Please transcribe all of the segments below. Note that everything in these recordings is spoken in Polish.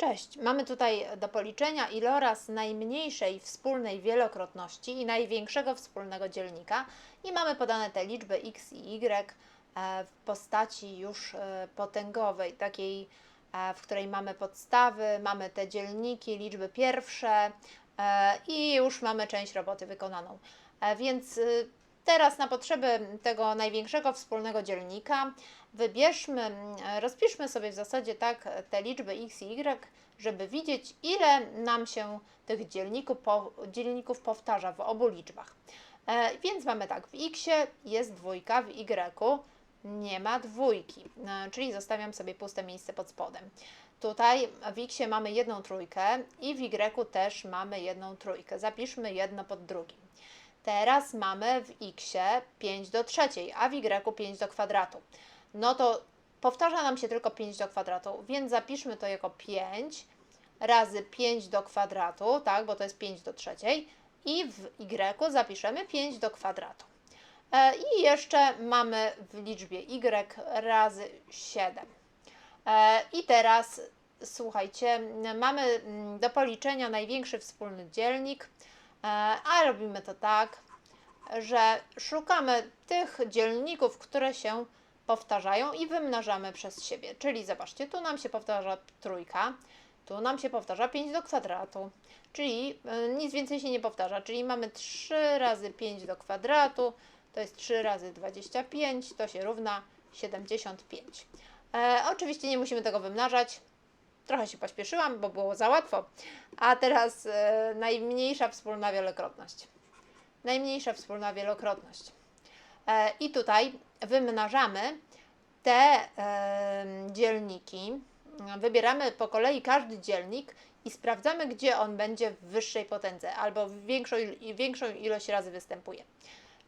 Cześć, mamy tutaj do policzenia iloraz najmniejszej wspólnej wielokrotności i największego wspólnego dzielnika i mamy podane te liczby x i y e, w postaci już e, potęgowej, takiej, e, w której mamy podstawy, mamy te dzielniki, liczby pierwsze i już mamy część roboty wykonaną. Więc y, teraz na potrzeby tego największego wspólnego dzielnika wybierzmy, rozpiszmy sobie w zasadzie tak te liczby x i y, żeby widzieć ile nam się tych dzielników, po, dzielników powtarza w obu liczbach. E, więc mamy tak, w x jest dwójka, w y nie ma dwójki, e, czyli zostawiam sobie puste miejsce pod spodem. Tutaj w x mamy jedną trójkę i w y też mamy jedną trójkę. Zapiszmy jedno pod drugim. Teraz mamy w x 5 do trzeciej, a w y 5 do kwadratu. No to powtarza nam się tylko 5 do kwadratu, więc zapiszmy to jako 5 razy 5 do kwadratu, tak, bo to jest 5 do trzeciej i w y zapiszemy 5 do kwadratu. E, I jeszcze mamy w liczbie y razy 7. E, I teraz słuchajcie, mamy mm, do policzenia największy wspólny dzielnik, a robimy to tak, że szukamy tych dzielników, które się powtarzają i wymnażamy przez siebie. Czyli zobaczcie, tu nam się powtarza trójka, tu nam się powtarza 5 do kwadratu, czyli y, nic więcej się nie powtarza, czyli mamy 3 razy 5 do kwadratu, to jest 3 razy 25, to się równa 75. E, oczywiście nie musimy tego wymnażać, trochę się pośpieszyłam, bo było za łatwo. A teraz e, najmniejsza wspólna wielokrotność. Najmniejsza wspólna wielokrotność. E, I tutaj wymnażamy te e, dzielniki, wybieramy po kolei każdy dzielnik i sprawdzamy, gdzie on będzie w wyższej potędze albo większą, większą ilość razy występuje.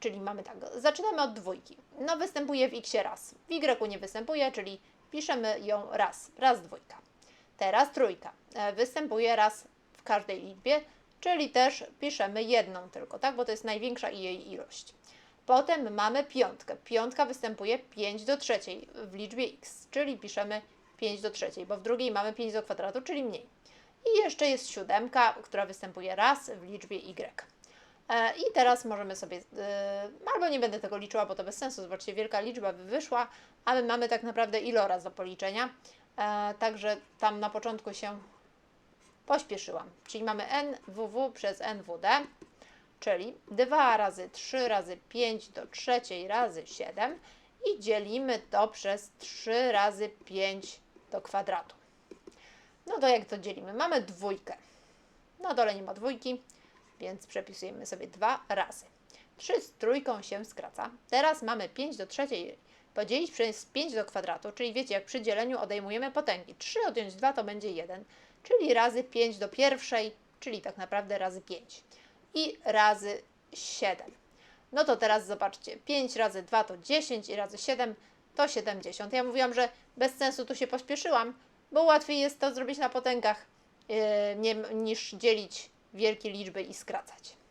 Czyli mamy tak, zaczynamy od dwójki. No występuje w x raz, w y nie występuje, czyli piszemy ją raz, raz dwójka. Teraz trójka, e, występuje raz w każdej liczbie, czyli też piszemy jedną tylko, tak, bo to jest największa jej ilość. Potem mamy piątkę. Piątka występuje 5 do trzeciej w liczbie x, czyli piszemy 5 do trzeciej, bo w drugiej mamy 5 do kwadratu, czyli mniej. I jeszcze jest siódemka, która występuje raz w liczbie y. E, I teraz możemy sobie, e, albo nie będę tego liczyła, bo to bez sensu, zobaczcie, wielka liczba by wyszła, a my mamy tak naprawdę iloraz do policzenia, e, także tam na początku się pośpieszyłam. Czyli mamy NWW przez NWD, czyli 2 razy 3 razy 5 do trzeciej razy 7 i dzielimy to przez 3 razy 5 do kwadratu. No to jak to dzielimy? Mamy dwójkę. Na dole nie ma dwójki, więc przepisujemy sobie dwa razy. 3 z trójką się skraca. Teraz mamy 5 do trzeciej podzielić przez 5 do kwadratu, czyli wiecie, jak przy dzieleniu odejmujemy potęgi. 3 odjąć 2 to będzie 1, czyli razy 5 do pierwszej, czyli tak naprawdę razy 5. I razy 7. No to teraz zobaczcie, 5 razy 2 to 10 i razy 7 to 70. Ja mówiłam, że bez sensu tu się pośpieszyłam, bo łatwiej jest to zrobić na potęgach yy, niż dzielić wielkie liczby i skracać.